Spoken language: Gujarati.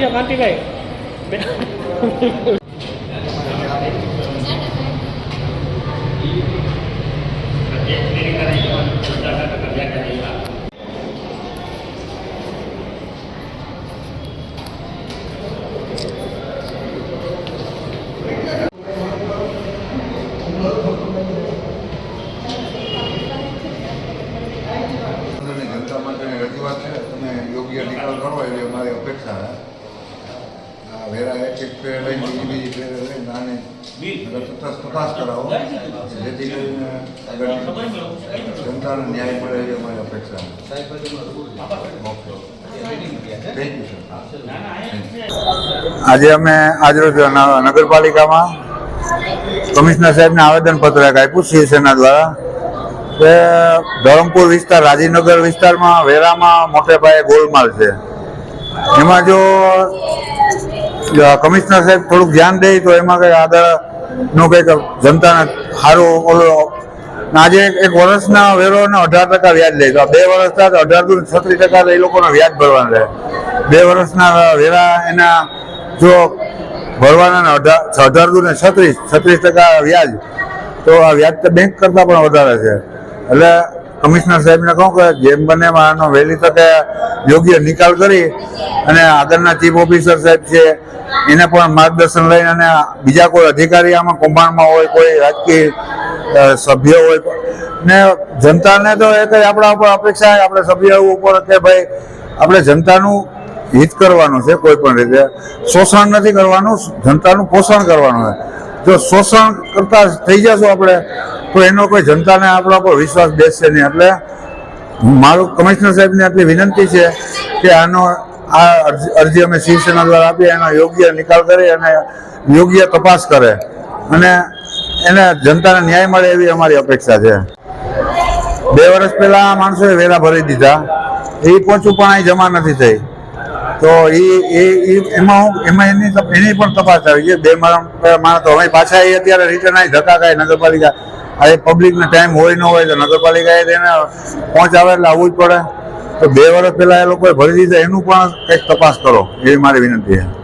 જાઓ કાંતિભાઈ અને જનતા માટે રજૂઆત છે. તમે યોગ્ય નિકાલ કરો એવી અમારી અપેક્ષા વેરા બીજી બીજી ફેર લઈને આને તપાસ તપાસ કરાવો. જેથી કરીને આગળ જનતાને ન્યાય મળે એ અમારી અપેક્ષા આજે અમે આજરોજ ન- નગરપાલિકામાં કમિશનર સાહેબને આવેદનપત્ર એક આપ્યું શિવસેના દ્વારા કે ધરમપુર વિસ્તાર રાજીનગર વિસ્તારમાં વેરામાં મોટે પાયે ગોલમાલ છે. એમાં જો કમિશનર સાહેબ થોડુંક ધ્યાન દે તો એમાં કંઈ આગળનું કંઈક જનતાને સારું ઓલું આજે એક- વર્ષના વેરોને અઢાર ટકા વ્યાજ લે તો બે વર્ષના તો અઢાર દુ છત્રીસ ટકા એ લોકોનો વ્યાજ ભરવાનું રહે. બે વર્ષના વેરા એના જો ભરવાના અઢાર અઢાર દુ ને છત્રીસ છત્રીસ ટકા વ્યાજ, તો આ વ્યાજ તો બેંક કરતાં પણ વધારે છે. એટલે કમિશનર સાહેબને કહું કે જેમ બને આનો વહેલી તકે યોગ્ય નિકાલ કરી અને આગળના ચીફ ઓફિસર સાહેબ છે, એને પણ માર્ગદર્શન લઈને અને બીજા કોઈ અધિકારી આમાં કૌભાંડમાં હોય, કોઈ રાજકીય સભ્ય હોય, ને જનતાને તો એક જ આપણા ઉપર અપેક્ષા આપણે સભ્ય ઉપર કે ભાઈ આપણે જનતાનું હિત કરવાનું છે કોઈ પણ રીતે. શોષણ નથી કરવાનું, જનતાનું પોષણ કરવાનું છે. જો શોષણ કરતા થઈ જશું આપણે તો એનો કોઈ જનતાને આપણા પર વિશ્વાસ બેસશે નહીં. એટલે મારું કમિશનર સાહેબને આટલી વિનંતી છે કે આનો આ અરજી- અમે શિવસેના દ્વારા આપીએ એનો યોગ્ય નિકાલ કરી, અને યોગ્ય તપાસ કરે. અને એને જનતાને ન્યાય મળે એવી અમારી અપેક્ષા છે. બે વર્ષ પહેલા આ માણસોએ વેરા ભરી દીધા. એ પહોંચું પણ અહીં જમા નથી થઈ. તો એ એમાં હું, એમાં એની એની પણ તપાસ આવી છે. બે માણસ તો અમે પાછા એ અત્યારે રિટર્ન આવી ધક્કા ખાય નગરપાલિકા. આ પબ્લિકને ટાઈમ હોય ન હોય તો નગરપાલિકાએ તેને પહોંચાવે એટલે આવવું જ પડે. તો બે વર્ષ પહેલાં એ લોકોએ ભરી દીધા, એનું પણ કંઈક તપાસ કરો, એવી મારી વિનંતી છે.